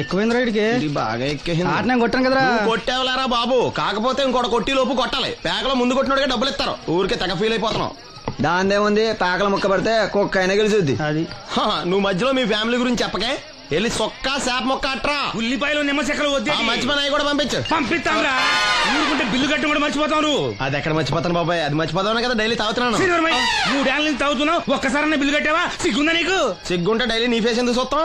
ఎక్కువైంది రైడ్కి ఇది బాగా ఎక్కేసింది. ఆట నేను కొట్టాను కదరా. నువ్వు కొట్టేవలేరా బాబు? కాకపోతే ఇంకోటి కొట్టి లోపు కొట్టాలి. పేకలో ముందు కొట్టినోడిగా డబ్బులు ఇస్తారు. ఊరికే తెగ ఫీల్ అయిపోతున్నావు. దాందేముంది? పేకల ముక్క పడితే కుక్క అయినా గెలిచుద్ది. అది. హా, నువ్వు మధ్యలో మీ ఫ్యామిలీ గురించి చెప్పకే. వెళ్ళి సొక్క శాప మొక్క అట్రా. ఉల్లిపాయలు నిమ్మ చెక్కలు వద్దే ఆ మంచి పని అవి కూడా పంపించు. పంపిస్తాంరా. ఊరుకుంటే బిల్లు కట్టి కూడా మర్చిపోతావు నువ్వు. అది ఎక్కడ మర్చిపోతాను బాబాయ్? అది మర్చిపోతావు కదా డైలీ తాగుతున్నాను. మూడేళ్ళ నుంచి తాగుతున్నావు. ఒక్కసారి బిల్లు కట్టావా? సిగ్గుందా నీకు? సిగ్గుంటే డైలీ నీ ఫేస్ ఎందుకు చూస్తాం!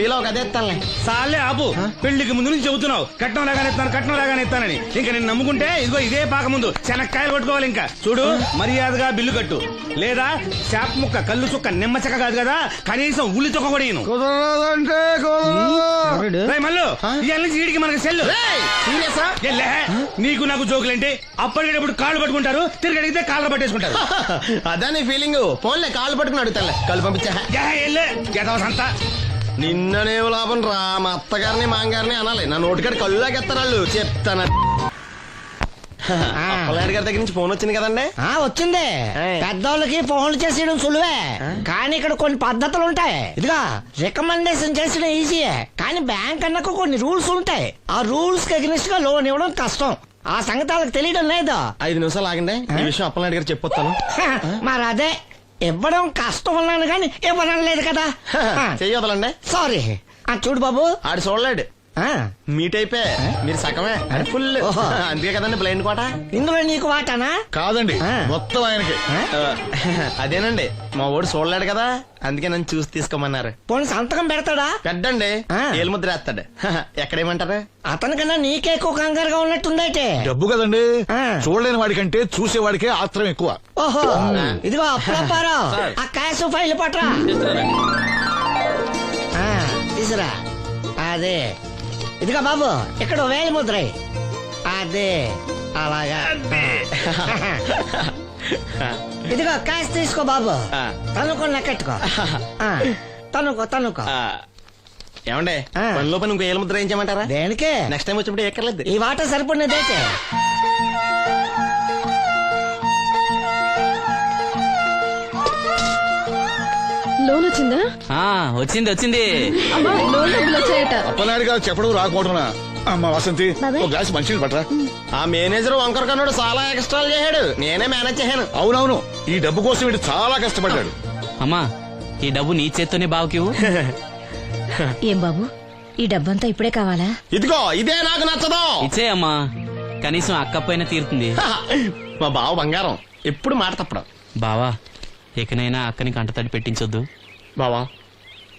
ఫీల్ అవ్వక అదే ఇస్తానులే సాలే ఆపు. పెళ్ళికి ముందు నుంచి చెబుతున్నావు. కట్నం లాగానే ఇస్తాను కట్నం లాగానే ఇస్తానని ఇంకా నేను నమ్ముకుంటే ఇదిగో ఇదే పాక ముందు శనక్కాయలు కొట్టుకోవాలి ఇంకా. చూడు మర్యాదగా బిల్లు కట్టు. లేదా చేప ముక్క కళ్ళు చుక్క నిమ్మ చెక్క కాదు కదా? కనీసం ఉల్లి చుక్క కూడా. కుదరదంటే రేయ్ మల్లు ఇవాళ నుంచి వీడికి మనకి సెల్లు. సీరియసా ఎల్లే, నీకు నాకు జోకులేంటి? అప్పటికేటప్పుడు కాళ్ళు పట్టుకుంటారు తిరిగి అడిగితే కాళ్ళు పట్టేసుకుంటారు. అదే నీ ఫీలింగ్ ఫోన్లే కాళ్ళు పట్టుకుని అడుగుతానులే. కళ్ళు పంపించా. ఎల్లే, గెదవసంతా. నిన్ననేం లాభం రా. మా అత్తగారిని మాంగారిని అనాలి. నా నోటికాడ కళ్ళు లాగేస్తారు వాళ్ళు చెప్తాను అప్పలనాయుడు గారి దగ్గర నుంచి ఫోన్ వచ్చింది కదండి? ఆ వచ్చింది. పెద్దోళ్ళకి ఫోన్లు చేసేయడం సులువే. కానీ ఇక్కడ కొన్ని పద్ధతులు ఉంటాయి. ఇదిగా రికమెండేషన్ చేసిన ఈజీయే కానీ బ్యాంక్ అన్నకు కొన్ని రూల్స్ ఉంటాయి. ఆ రూల్స్కి అగ్నిస్ట్గా లోన్ ఇవ్వడం కష్టం. ఆ సంగతి వాళ్ళకి తెలియడం లేదు. ఐదు నిమిషాలు ఆగండి. ఈ విషయం అప్పలనాయుడు గారు చెప్పొస్తాను. మరి అదే. ఇవ్వడం కష్టం ఉన్నాను కానీ ఇవ్వడం లేదు కదా. చెయ్యొదలండి సారీ ఆ చూడు బాబు. ఆడు చూడలేడు. ఆ, మీట్ అయిపోయి మీరు సగమే. ఫుల్. ఓహో. అందుకే కదండి బ్లైండ్ కోట? ఇందులో నీకు వాటానా? కాదండి. మొత్తం ఆయనకి. అదేనండి. మా ఓడు చూడలేడు కదా. అందుకే నన్ను చూసి తీసుకోమన్నారు. పోనీ సంతకం పెడతాడా? పెద్దండి. ఆ. ఏలు ముద్ర వేస్తాడు. ఎక్కడేమంటారు అతనికన్నా నీకే ఎక్కువ కంగారుగా ఉన్నట్టుందైతే. డబ్బు కదండి. చూడలేని వాడికంటే చూసేవాడికే ఆత్రం ఎక్కువ. ఓహో. ఇదిగో అప్పుడప్పారావు ఆ క్యాష్ ఫైల్ పట్రా ఆ, తీసురా అదే. ఇదిగో బాబు ఇక్కడ వేలి ముద్రై అదే అలాగా. ఇదిగో క్యాష్ తీసుకో బాబు. తనుకో లెక్కెట్టుకో. ఆ, తనుకో తనుకో. ఏమండి. పనిలో పని ఇంకో ఏలు ముద్ర ఏం చేయమంటారా దేనికే? నెక్స్ట్ టైం వచ్చినప్పుడు ఎక్కర్లేదు. ఈ వాట సరిపడినదైతే. లోన్ వచ్చిందా? ఆ వచ్చింది వచ్చింది. అమ్మా లోన్ డబ్బులు వచ్చాయట. అప్పనాయుడు గారు చెప్పడం రాకపోవడం అమ్మ వసంతి గ్లాస్ మంచినీళ్ళు పట్టరా ఆ మేనేజర్ వంకర కన్నాడు చాలా ఎక్స్ట్రాలు చేశాడు. నేనే మేనేజ్ చేశాను. అవునవును ఈ డబ్బు కోసం వీడు చాలా కష్టపడ్డాడు. అమ్మా ఈ డబ్బు నీ చేత్తోనే బావుకివు ఏం బాబు ఈ డబ్బంతా ఇప్పుడే కావాలా? ఇదిగో ఇదే నాకు నచ్చదు. ఇచ్చే అమ్మా కనీసం అక్క పైన తీరుతుంది. మా బావ బంగారం ఎప్పుడు మాట తప్పడం. బావా ఇకనైనా అక్కని కంటతడి పెట్టించొద్దు. బావా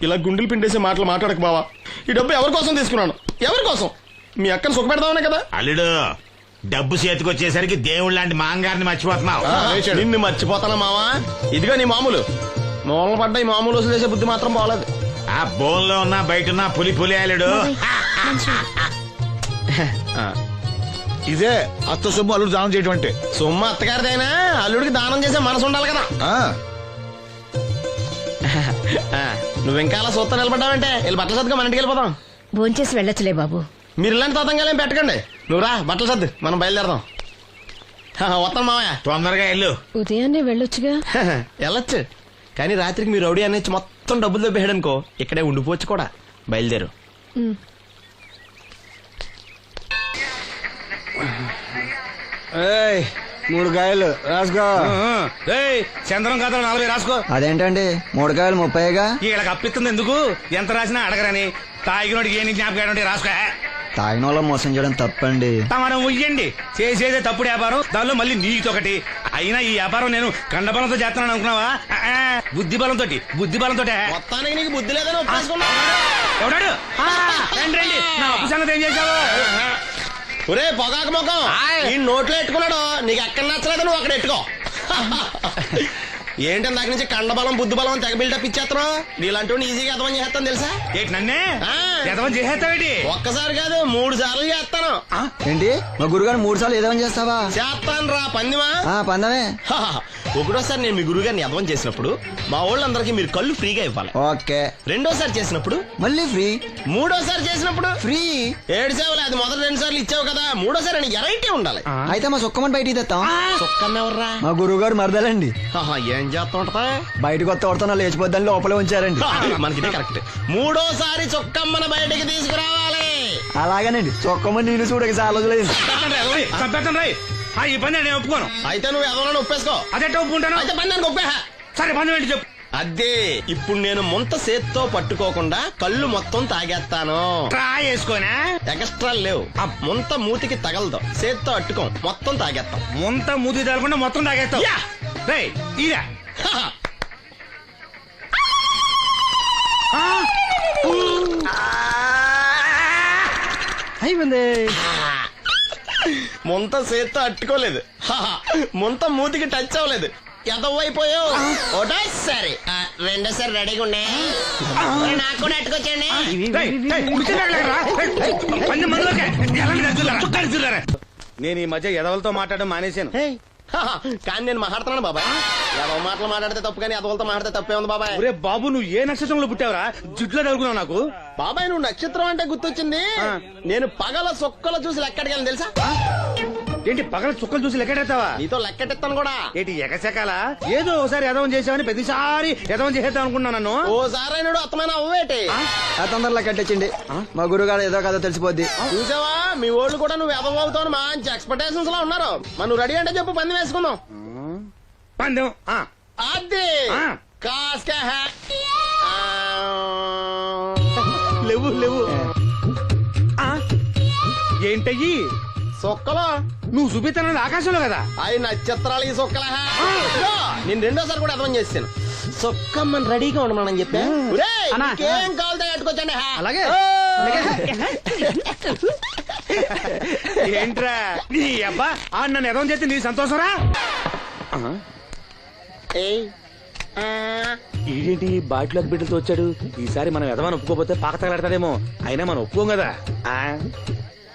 ఇలా గుండెలు పిండేసే మాటలు మాట్లాడక బావా. ఈ డబ్బు ఎవరి కోసం తీసుకున్నాను? ఎవరి కోసం? మీ అక్కను సుఖపెడదామనే కదా? అల్లుడు డబ్బు చేతికొచ్చేసరికి దేవుడు లాంటి మాంగారిని మర్చిపోతున్నావు. నిన్ను మర్చిపోతానా మావా? ఇదిగో నీ మామూలు. మూలన పడ్డ ఈ మామూలు వసూలు చేసే బుద్ధి మాత్రం బాగలేదు ఆ బోన్లో ఉన్న బయట ఉన్న పులి పులి అల్లుడు. ఇదే అత్త సొమ్ము అల్లుడు దానం చేయటం అంటే. సొమ్ము అత్తగారిదైనా అల్లుడికి దానం చేసే మనసు ఉండాలి కదా. నువ్వు ఇంకా అలా సూత్రం నిలబడ్డావంటే వెళ్ళి బట్టలు సర్దుగా మన ఇంటికి వెళ్ళిపోదాం. భోంచేసి వెళ్ళొచ్చులే బాబు. మీరు ఇలాంటి తతంగాలు ఏం పెట్టకండి. నువ్వు రా బట్టలు సర్దు మనం బయలుదేరదాం. హా, వస్తాను మావయ్య. తొందరగా వెళ్ళు. ఉదయాన్నే వెళ్ళొచ్చుగా? వెళ్ళొచ్చు. కానీ రాత్రికి మీరు రౌడీ అనేది మొత్తం డబ్బులు దొబ్బేయడం అనుకో ఇక్కడే ఉండిపోవచ్చు కూడా. బయలుదేరు. ఉమ్. ఏయ్ మూడు కాయలు రాసుకో. ఏయ్, చంద్రం కథలు నలభై రాసుకో. అదేంటండి? మూడు కాయలు ముప్పైగా? వీళ్ళకి అప్పిస్తుంది ఎందుకు? ఎంత రాసినా అడగరని. తాగినోడికి ఏ జ్ఞాపకం ఉంటే రాసుకో. తాగిన వాళ్ళ మోసం చేయడం తప్పండి. తమను ఉయ్యండి చేసేదే తప్పుడు వ్యాపారం. దానిలో మళ్ళీ నీకు ఒకటి అయినా ఈ వ్యాపారం నేను కండబలంతో చేస్తున్నాను అనుకున్నావా? ఆ, ఆ, బుద్ధి బలంతో బుద్ధి బలంతో మొత్తానికి నీకు బుద్ధి లేదని ఒప్పేసుకున్నా ఎవడాడు? ఆ, రండి రండి. నా అప్పు సంగతి ఏం చేశావు? ఒరే పొగాకు ముఖం. ఈ నోట్లో ఎట్టుకున్నాడు నీకు ఎక్కడ నచ్చలేదు నువ్వు అక్కడ ఎట్టుకో. ఏంటి దాని నుంచి కండబలం బుద్ధి బలం అని తెగ బిల్డప్ ఇచ్చేస్తున్నావు? నీలాంటి ఈజీగా అర్థం చేస్తాను తెలుసా? ఏంటి నన్నే? ఆ. ఎదవం చేసేస్తావేటి? ఒక్కసారి కాదు మూడు సార్లు చేస్తాను. ఏంటి? మా గురుగారు మూడు సార్లు ఏదేమని చేస్తావా? చేస్తాను రా పందిమా. ఆ పందమే. హాహా. ఒకటోసారి నేను మీ గురుగారిని అర్థం చేసినప్పుడు మా వాళ్ళందరికీ మీరు కళ్ళు ఫ్రీగా ఇవ్వాలి. ఓకే. రెండోసారి చేసినప్పుడు? మళ్ళీ ఫ్రీ? మూడోసారి చేసినప్పుడు? ఫ్రీ? ఏడు సేవలు అది మొదటి రెండు సార్లు ఇచ్చావు కదా. మూడోసారి అని ఎరైటీ ఉండాలి. అయితే మా సుక్కమని బయటికి తెస్తాం చొక్కన్నెవర్రా మా గురువుగారు మరదలండి. ఏం చేస్తుంటా బయటకు వస్తే కొడతాను లేచిపోద్దని లోపలే ఉంచారండి. మనకిదే కరెక్ట్ మూడోసారి చొక్కమ్మన బయటికి తీసుకురావాలి. అలాగేనండి. చొక్కమని నేను చూడక చాలా రోజులైంది. చంపేస్తాను రాయ్ ఆ, ఈ పని నేను ఒప్పుకోను. అయితే నువ్వు ఎవరైనా ఒప్పేసుకో. అదెట్ట ఒప్పుకుంటాను. అయితే పని దానికి ఒప్పేహ. సరే పని ఏంటి చెప్పు. అదే ఇప్పుడు నేను ముంత సేత్తో పట్టుకోకుండా కళ్ళు మొత్తం తాగేస్తాను. ట్రై చేసుకోనా ఎక్స్ట్రా లేవు. ఆ. ముంత మూతికి తగలదు. సేత్తో అట్టుకోం మొత్తం తాగేస్తాం. ముంత మూతి తగలకుండా మొత్తం హహ. అయిపోయింది ముంత సేత్తో అట్టుకోలేదు హహ. ముంత మూతికి టచ్ అవ్వలేదు ఎదవైపోయావు ఒకటోసారి ఆ, రెండోసారి రెడీగా ఉండే నాకు కూడా అట్టుకొచ్చండి? నేను ఈ మధ్య ఎదవలతో మాట్లాడడం మానేశాను. కానీ నేను మాట్లాడుతున్నాను బాబాయ్. ఎదవ మాటలు మాట్లాడితే తప్పు కానీ ఎదవలతో మాట్లాడితే తప్పే ఉంది బాబాయ్. ఒరే బాబు నువ్వు ఏ నక్షత్రంలో పుట్టావురా? జుట్లో తగులుకున్నావు నాకు. బాబాయ్ నువ్వు నక్షత్రం అంటే గుర్తొచ్చింది. నేను పగల సొక్కల చూసి లెక్కడికి తెలుసా? ఏంటి పగల చుక్కలు చూసి లెక్కెడతావా నీతో లెక్కెట్టిస్తాను కూడా. ఏంటి ఎగసెకాల? ఏదో ఒకసారి ఎదవం చేసావని ప్రతిసారి ఎదవం చేసేద్దాం అనుకున్నా నన్ను. ఓసారి అయినాడు అత్తమైన అవ్వేటి. ఆ? తొందరలో కట్టించండి మా గురుగారు ఏదో కథ తెలిసిపోద్ది. చూసావా? మీ వాళ్ళు కూడా నువ్వు ఎదవవుతావు మంచి ఎక్స్పెక్టేషన్స్లో ఉన్నారు. నువ్వు రెడీ అంటే చెప్పు పంది వేసుకుందాం. పందెం. ఆ, అది. కాస్క. లేవు లేవు. ఏంటయ్యి? సొక్కలో. నువ్వు చూపిస్తానది ఆకాశంలో కదా? అవి నక్షత్రాలు ఈ సొక్కల నేను రెండోసారి కూడా అర్థం చేస్తాను. సొక్కమ్మని రెడీగా ఉండమని చెప్పా? ఒరేయ్, అన్నా. నీకేం కావాలితే కట్టుకోవచ్చండి అలాగే. ఏంట్రా? నీ అబ్బా ఆ నన్ను ఎదవం చేస్తే నీ సంతోషరా. ఈడేంటి బాటిలోకి బిడ్డలతో వచ్చాడు? ఈసారి మనం ఎదవని ఒప్పుకోపోతే పాక తగలాడతాడేమో. అయినా మనం ఒప్పుకోం కదా? ఆ?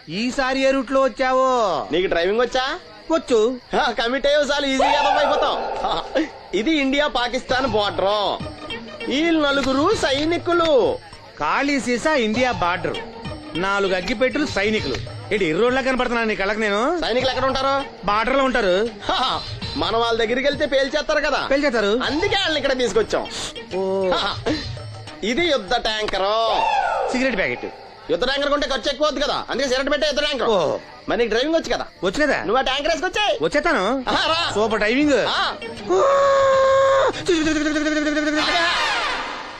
ఈసారి ఏ రూట్లో వచ్చావో? నీకు డ్రైవింగ్ వచ్చా? వచ్చు. కమిట్ అయ్యే చాలు ఈజీగా అయిపోతాం. ఇది ఇండియా పాకిస్తాన్ బోర్డర్. ఈ నలుగురు సైనికులు. ఖాళీ సీసా ఇండియా బార్డర్. నాలుగు అగ్గిపెట్టులు సైనికులు. ఏంటి ఎర్రోడ్లా కనపడుతున్నాను నీ కళ్ళకి నేను? సైనికులు ఎక్కడ ఉంటారు? బార్డర్లో ఉంటారు. హా, మనం వాళ్ళ దగ్గరికి వెళ్తే పేల్చేస్తారు కదా. పెళ్చేస్తారు అందుకే వాళ్ళని ఇక్కడ తీసుకొచ్చాం. ఓ. హా, ఇది యుద్ధ ట్యాంకర్. Cigarette packet. యుద్ధ ట్యాంకర్ కొంటే ఖర్చు ఎక్కువ అవుతుంది కదా. అందుకే సిగరెట్ పెట్టే యుద్ధ ట్యాంకర్. ఓ. మరి నీకు డ్రైవింగ్ వచ్చు కదా. వచ్చు కదా. నువ్వు ఆ ట్యాంకర్ వేసుకొచ్చాయి వచ్చేస్తాను. రా. Super timing. ఆ,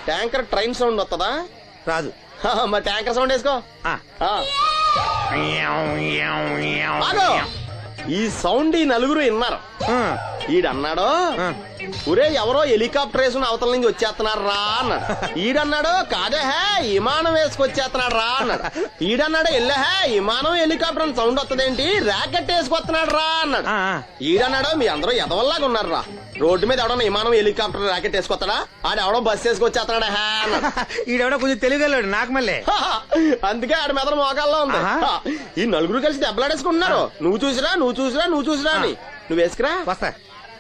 ట్యాంకర్ ట్రైన్ సౌండ్ వస్తుందా రాదు. మరి ట్యాంకర్ సౌండ్ వేసుకో ఆ. ఆ. ఆగు. ఈ సౌండ్ ఈ నలుగురు విన్నారు. ఈడన్నాడు ఆ. ఒరే ఎవరో హెలికాప్టర్ వేసుకుని అవతల నుంచి వచ్చేస్తున్నారు రా అన్నాడు. ఈడన్నాడు కాదే హే విమానం వేసుకొచ్చేస్తున్నాడు రా అన్నాడు. ఈడన్నాడు ఎల్లే హే విమానం హెలికాప్టర్ అని సౌండ్ వస్తుందేంటి ర్యాకెట్ వేసుకొస్తున్నాడు రా అన్నాడు. ఈడన్నాడు మీ అందరూ ఎదవల్లాగా ఉన్నారు రా రోడ్డు మీద ఎవడన్నా విమానం హెలికాప్టర్ ర్యాకెట్ వేసుకొస్తాడా? ఆడ ఎవడో బస్ వేసుకొచ్చేస్తున్నాడు హే అన్నాడు. ఈడెవడో కొంచెం తెలియగలడు నాకు మళ్ళీ. అందుకే ఆడ మెదడు మోకాల్లో ఉంది. ఈ నలుగురు కలిసి దెబ్బలాడేసుకుంటున్నారు. నువ్వు చూసిరా నువ్వు చూసిరా నువ్వు చూసిరా అని. నువ్వు వేసుకురా. వస్తా.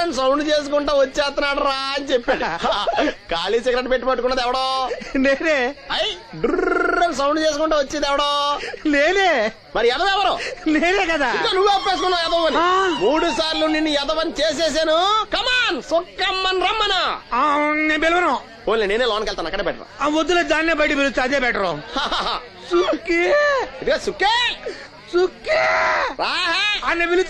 అని సౌండ్ చేసుకుంటా వచ్చేస్తున్నాడు రా అని చెప్పాడు. ఖాళీ సిగరెట్ పెట్టి పట్టుకున్నది ఎవడో? నేనే. అయ్ డుర్ర్ సౌండ్ చేసుకుంటా వచ్చేది ఎవడో? నేనే. మరి ఎదవెవరు నేనే కదా. నువ్వు ఒప్పేసుకున్నావు ఎదవని. మూడు సార్లు నిన్ను ఎదవని చేసేసాను. కమాన్ సొక్కమ్మన్ రమ్మనా. నేను పిలవను. ఓన్లీ నేనే లోన్కి వెళ్తాను అక్కడే బెటర్ ఆ వద్దులే దాన్నే బయట పిలుస్తా అదే బెటరు. సుక్కి. ఇదిగా సుక్కే. సుక్కి. అన్న పిలుస్తా